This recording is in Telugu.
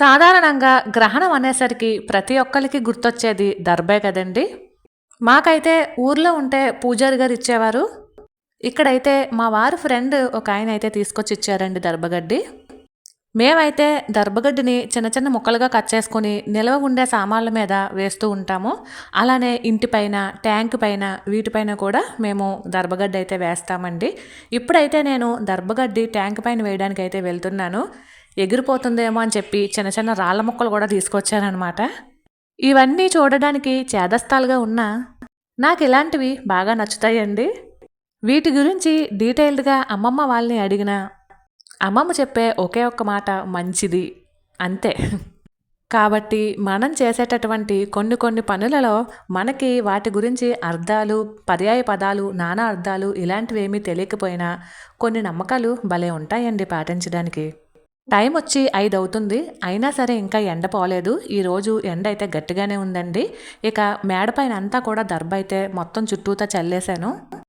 సాధారణంగా గ్రహణం అనేసరికి ప్రతి ఒక్కరికి గుర్తొచ్చేది దర్బే కదండి? మాకైతే ఊర్లో ఉంటే పూజారి గారు ఇచ్చేవారు. ఇక్కడైతే మా వారు ఫ్రెండ్ ఒక ఆయన అయితే తీసుకొచ్చి ఇచ్చారండి దర్బగడ్డి మేమైతే దర్బగడ్డిని చిన్న చిన్న ముక్కలుగా కట్ చేసుకొని నిల్వ ఉండే సామాన్ల మీద వేస్తూ ఉంటాము. అలానే ఇంటిపైన ట్యాంక్ పైన వీటిపైన కూడా మేము దర్బగడ్డి అయితే వేస్తామండి. ఇప్పుడైతే నేను దర్బగడ్డి ట్యాంక్ పైన వేయడానికి అయితే వెళ్తున్నాను. ఎగిరిపోతుందేమో అని చెప్పి చిన్న చిన్న రాళ్ళ ముక్కలు కూడా తీసుకొచ్చానమాట ఇవన్నీ చూడడానికి చేదస్తాలుగా ఉన్నా నాకు ఇలాంటివి బాగా నచ్చుతాయండి. వీటి గురించి డీటెయిల్డ్గా అమ్మమ్మ వాళ్ళని అడిగిన అమ్మమ్మ చెప్పే ఒకే ఒక్క మాట మంచిది అంతే. కాబట్టి మనం చేసేటటువంటి కొన్ని కొన్ని పనులలో మనకి వాటి గురించి అర్థాలు పర్యాయ పదాలు నానా అర్థాలు ఇలాంటివి ఏమీ తెలియకపోయినా కొన్ని నమ్మకాలు భలే ఉంటాయండి పాటించడానికి. టైం వచ్చి ఐదు అవుతుంది అయినా సరే ఇంకా ఎండ పోలేదు. ఈరోజు ఎండ అయితే గట్టిగానే ఉందండి. ఇక మేడపైన అంతా కూడా దర్బ అయితే మొత్తం చుట్టూతా చల్లేశాను.